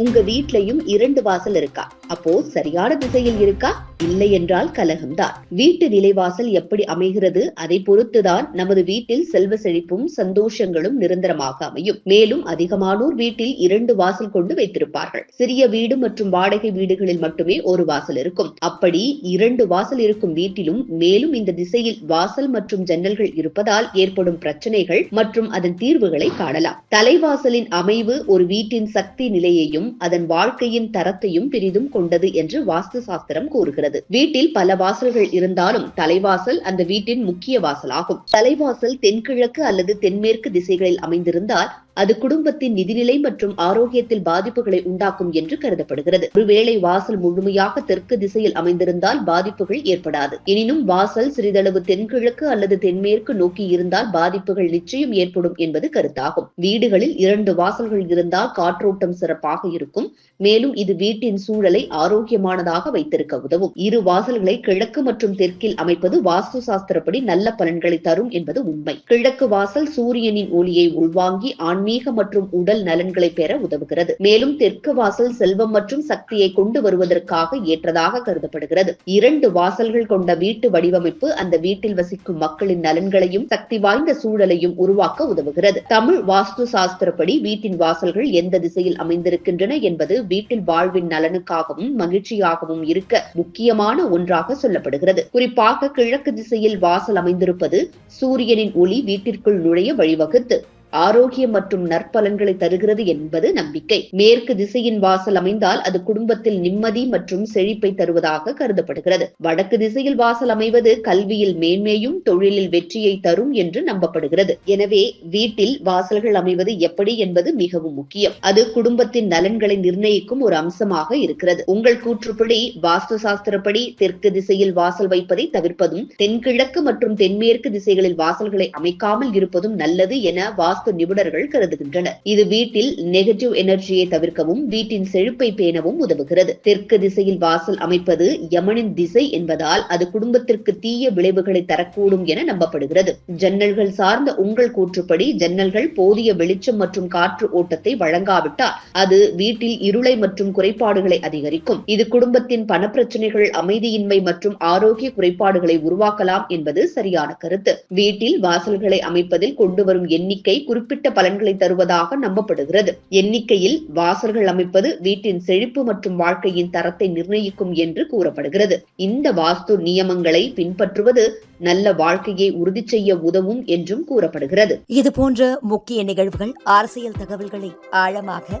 உங்க வீட்லயும் இரண்டு வாசல் இருக்கா? அப்போ சரியான திசையில் இருக்கா? இல்லை என்றால் கலகம்தான். வீட்டு நிலைவாசல் எப்படி அமைகிறது? அதை பொறுத்துதான் நமது வீட்டில் செல்வ செழிப்பும் சந்தோஷங்களும் நிரந்தரமாக அமையும். மேலும் அதிகமானோர் வீட்டில் இரண்டு வாசல் கொண்டு வைத்திருப்பார்கள். சிறிய வீடு மற்றும் வாடகை வீடுகளில் மட்டுமே ஒரு வாசல் இருக்கும். அப்படி இரண்டு வாசல் இருக்கும் வீட்டிலும் மேலும் இந்த திசையில் வாசல் மற்றும் ஜன்னல்கள் இருப்பதால் ஏற்படும் பிரச்சனைகள் மற்றும் அதன் தீர்வுகளை காணலாம். தலைவாசலின் அமைவு ஒரு வீட்டின் சக்தி நிலையையும் அதன் வாழ்க்கையின் தரத்தையும் பெரிதும் கொண்டது என்று வாஸ்து சாஸ்திரம் கூறுகிறது. வீட்டில் பல வாசல்கள் இருந்தாலும் தலைவாசல் அந்த வீட்டின் முக்கிய வாசலாகும். தலைவாசல் தென்கிழக்கு அல்லது தென்மேற்கு திசைகளில் அமைந்திருந்தால் அது குடும்பத்தின் நிதிநிலை மற்றும் ஆரோக்கியத்தில் பாதிப்புகளை உண்டாக்கும் என்று கருதப்படுகிறது. ஒருவேளை வாசல் முழுமையாக தெற்கு திசையில் அமைந்திருந்தால் பாதிப்புகள் ஏற்படாது. எனினும் வாசல் சிறிதளவு தென்கிழக்கு அல்லது தென்மேற்கு நோக்கி இருந்தால் பாதிப்புகள் நிச்சயம் ஏற்படும் என்பது கருத்தாகும். வீடுகளில் இரண்டு வாசல்கள் இருந்தால் காற்றோட்டம் சிறப்பாக இருக்கும். மேலும் இது வீட்டின் சூழலை ஆரோக்கியமானதாக வைத்திருக்க உதவும். இரு வாசல்களை கிழக்கு மற்றும் தெற்கில் அமைப்பது வாஸ்து சாஸ்திரப்படி நல்ல பலன்களை தரும் என்பது உண்மை. கிழக்கு வாசல் சூரியனின் ஒளியை உள்வாங்கி ஆன்மீக மற்றும் உடல் நலன்களை பெற உதவுகிறது. மேலும் தெற்கு வாசல் செல்வம் மற்றும் சக்தியை கொண்டு வருவதற்காக ஏற்றதாக கருதப்படுகிறது. இரண்டு வாசல்கள் கொண்ட வீட்டு வடிவமைப்பு அந்த வீட்டில் வசிக்கும் மக்களின் நலன்களையும் சக்தி வாய்ந்த சூழலையும் உருவாக்க உதவுகிறது. தமிழ் வாஸ்து சாஸ்திரப்படி வீட்டின் வாசல்கள் எந்த திசையில் அமைந்திருக்கின்றன என்பது வீட்டில் வாழ்வின் நலனுக்காகவும் மகிழ்ச்சியாகவும் இருக்க முக்கியமான ஒன்றாக சொல்லப்படுகிறது. குறிப்பாக கிழக்கு திசையில் வாசல் அமைந்திருப்பது சூரியனின் ஒளி வீட்டிற்குள் நுழைய வழிவகுத்து ஆரோக்கியம் மற்றும் நற்பலன்களை தருகிறது என்பது நம்பிக்கை. மேற்கு திசையின் வாசல் அமைந்தால் அது குடும்பத்தில் நிம்மதி மற்றும் செழிப்பை தருவதாக கருதப்படுகிறது. வடக்கு திசையில் வாசல் அமைவது கல்வியில் மேன்மையும் தொழிலில் வெற்றியை தரும் என்று நம்பப்படுகிறது. எனவே வீட்டில் வாசல்கள் அமைவது எப்படி என்பது மிகவும் முக்கியம். அது குடும்பத்தின் நலன்களை நிர்ணயிக்கும் ஒரு அம்சமாக இருக்கிறது. உங்கள் கூற்றுப்படி வாஸ்து சாஸ்திரப்படி தெற்கு திசையில் வாசல் வைப்பதை தவிர்ப்பதும் தென்கிழக்கு மற்றும் தென்மேற்கு திசைகளில் வாசல்களை அமைக்காமல் இருப்பதும் நல்லது என வாஸ்து நிபுணர்கள் கருதுகின்றனர். இது வீட்டில் நெகட்டிவ் எனர்ஜியை தவிர்க்கவும் வீட்டின் செழிப்பை பேணவும் உதவுகிறது. தெற்கு திசையில் வாசல் அமைப்பது யமனின் திசை என்பதால் அது குடும்பத்திற்கு தீய விளைவுகளை தரக்கூடும் என நம்பப்படுகிறது. ஜன்னல்கள் சார்ந்த உங்கள் கூற்றுப்படி ஜன்னல்கள் போதிய வெளிச்சம் மற்றும் காற்று ஓட்டத்தை வழங்காவிட்டால் அது வீட்டில் இருளை மற்றும் குறைபாடுகளை அதிகரிக்கும். இது குடும்பத்தின் பணப்பிரச்சனைகள் அமைதியின்மை மற்றும் ஆரோக்கிய குறைபாடுகளை உருவாக்கலாம் என்பது சரியான கருத்து. வீட்டில் வாசல்களை அமைப்பதில் கொண்டு வரும் எண்ணிக்கை குறிப்பிட்ட பலன்களை தருவதாக நம்பப்படுகிறது. எண்ணிக்கையில் வாசர்கள் அமைப்பது வீட்டின் செழிப்பு மற்றும் வாழ்க்கையின் தரத்தை நிர்ணயிக்கும் என்று கூறப்படுகிறது. இந்த வாஸ்து நியமங்களை பின்பற்றுவது நல்ல வாழ்க்கையை உறுதி செய்ய உதவும் என்றும் கூறப்படுகிறது. இது போன்ற முக்கிய நிகழ்வுகள் அரசியல் தகவல்களை ஆழமாக